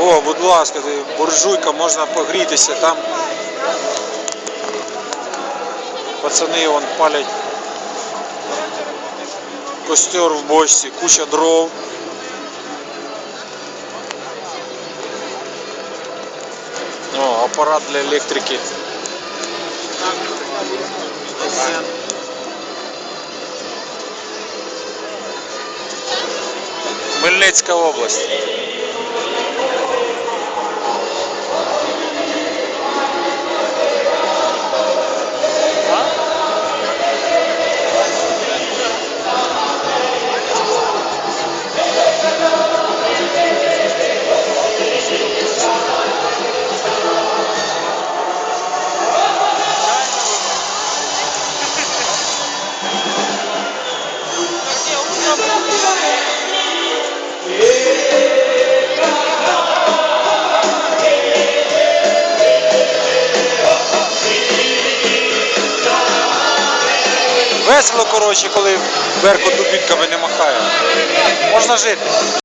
О, будь ласка, буржуйка, можна погрітися. Там пацани вон палять костер в бочці, куча дров. О, апарат для електрики. Хмельницька область. Весело, коротше, коли Беркут дубінками не махає. Можна жити.